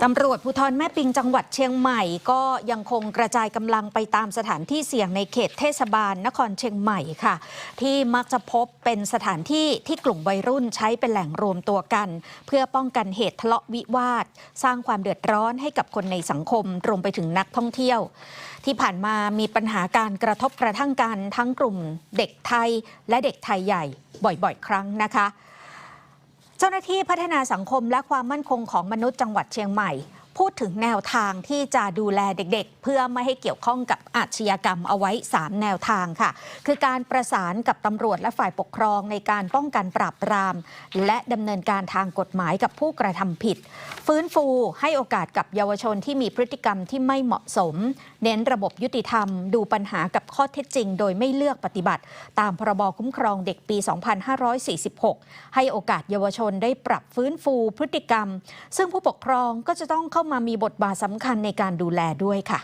ตำรวจภูธรแม่ปิงจังหวัดเชียงใหม่ ก็ยังคงกระจายกำลังไปตามสถานที่เสี่ยงในเขตเทศบาลนครเชียงใหม่ค่ะ ที่มักจะพบเป็นสถานที่ที่กลุ่มวัยรุ่นใช้เป็นแหล่งรวมตัวกัน เพื่อป้องกันเหตุทะเลาะวิวาท สร้างความเดือดร้อนให้กับคนในสังคมรวมไปถึงนักท่องเที่ยว ที่ผ่านมามีปัญหาการกระทบกระทั่งกันทั้งกลุ่มเด็กไทยและเด็กไทยใหญ่บ่อยๆ ครั้งนะคะ จ้าหน้าที่พัฒนาสังคมและความมั่นคงของมนุษย์จังหวัดเชียงใหม่ พูดถึงแนวทางที่จะดูแลเด็กๆ เพื่อไม่ให้เกี่ยวข้องกับอาชญากรรมเอาไว้ 3 แนวทางค่ะ คือการประสานกับตำรวจและฝ่ายปกครองในการป้องกันปราบปราม และดำเนินการทางกฎหมายกับผู้กระทำผิด ฟื้นฟูให้โอกาสกับเยาวชนที่มีพฤติกรรมที่ไม่เหมาะสม เน้นระบบยุติธรรม ดูปัญหากับข้อเท็จจริง โดยไม่เลือกปฏิบัติ ตามพรบคุ้มครองเด็กปี 2546 ให้โอกาสเยาวชนได้ปรับฟื้นฟูพฤติกรรม ซึ่งผู้ปกครองก็จะต้องเข้ามามีบทบาทสำคัญในการดูแลด้วยค่ะ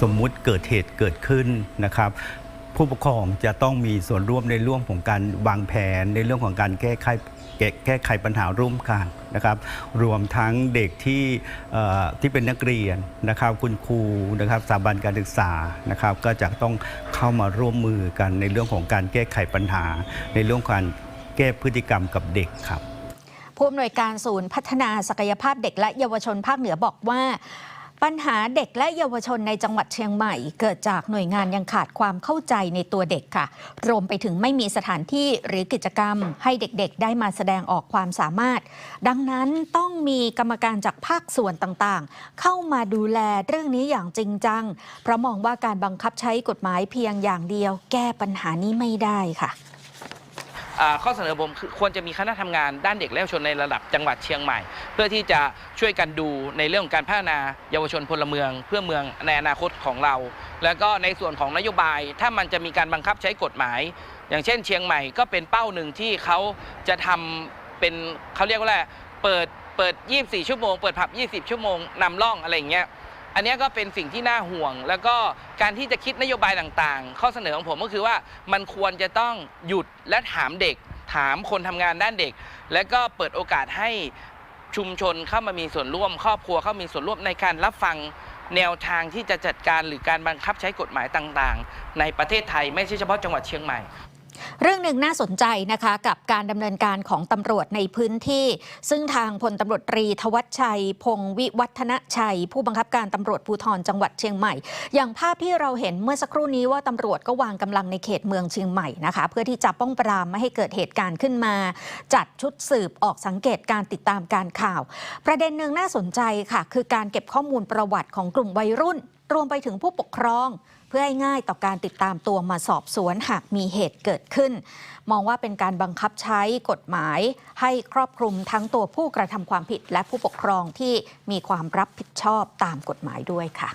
สมมุติเกิดเหตุเกิดขึ้นนะครับผู้ปกครองจะต้องมีส่วนร่วมในเรื่องของการวางแผนในเรื่องของการแก้ไขแก้แก้ไขปัญหาร่วมกันนะครับ รวมทั้งเด็กที่ที่เป็นนักเรียนนะครับ คุณครูนะครับสถาบันการศึกษานะครับ ก็จะต้องเข้ามาร่วมมือกันในเรื่องของการแก้ไขปัญหา ในเรื่องการแก้พฤติกรรมกับเด็กครับ ผู้อำนวยการศูนย์พัฒนาศักยภาพเด็กและเยาวชนภาคเหนือบอกว่าปัญหาเด็กและเยาวชนในจังหวัดเชียงใหม่ เกิดจากหน่วยงานยังขาดความเข้าใจในตัวเด็กค่ะ รวมไปถึงไม่มีสถานที่หรือกิจกรรม ให้เด็กๆ ได้มาแสดงออกความสามารถ ดังนั้นต้องมีกรรมการจากภาคส่วนต่างๆ เข้ามาดูแลเรื่องนี้อย่างจริงจัง เพราะมองว่าการบังคับใช้กฎหมายเพียงอย่างเดียว แก้ปัญหานี้ไม่ได้ค่ะ ข้อเสนอผมคือควรจะมีคณะทำงานด้านเด็กและเยาวชนในระดับจังหวัดเชียงใหม่ เพื่อที่จะช่วยกันดูในเรื่องของการพัฒนาเยาวชนพลเมือง เพื่อเมืองในอนาคตของเรา แล้วก็ในส่วนของนโยบายถ้ามันจะมีการบังคับใช้กฎหมาย อย่างเช่น เชียงใหม่ก็เป็นเป้าหนึ่งที่เขาจะทำเป็นเขาเรียกว่าอะไรเปิดเปิด 24 ชั่วโมง เปิดผับ 20 ชั่วโมงนำร่องอะไรอย่างเงี้ย อันนี้ก็เป็นสิ่งที่น่าห่วง แล้วก็การที่จะคิดนโยบายต่างๆ ข้อเสนอของผมก็คือว่ามันควรจะต้องหยุดและถามเด็ก ถามคนทำงานด้านเด็ก และก็เปิดโอกาสให้ชุมชนเข้ามามีส่วนร่วม ครอบครัวเข้ามีส่วนร่วมในการรับฟังแนวทางที่จะจัดการหรือการบังคับใช้กฎหมายต่างๆ ในประเทศไทยไม่ใช่เฉพาะจังหวัดเชียงใหม่ เรื่องหนึ่งน่าสนใจนะคะกับการดำเนินการของตำรวจในพื้นที่ ซึ่งทางพลตำรวจตรีทวัชชัย พงวิวัฒนชัย ผู้บังคับการตำรวจภูธรจังหวัดเชียงใหม่ อย่างภาพที่เราเห็นเมื่อสักครู่นี้ว่าตำรวจก็วางกำลังในเขตเมืองเชียงใหม่นะคะ เพื่อที่จะป้องปรามไม่ให้เกิดเหตุการณ์ขึ้นมา จัดชุดสืบออกสังเกตการติดตามการข่าว ประเด็นหนึ่งน่าสนใจค่ะ คือการเก็บข้อมูลประวัติของกลุ่มวัยรุ่น รวมไปถึงผู้ปกครอง เพื่อให้ง่ายต่อการติดตามตัวมาสอบสวนหากมีเหตุเกิดขึ้น มองว่าเป็นการบังคับใช้กฎหมาย ให้ครอบคลุมทั้งตัวผู้กระทำความผิดและผู้ปกครองที่มีความรับผิดชอบตามกฎหมายด้วยค่ะ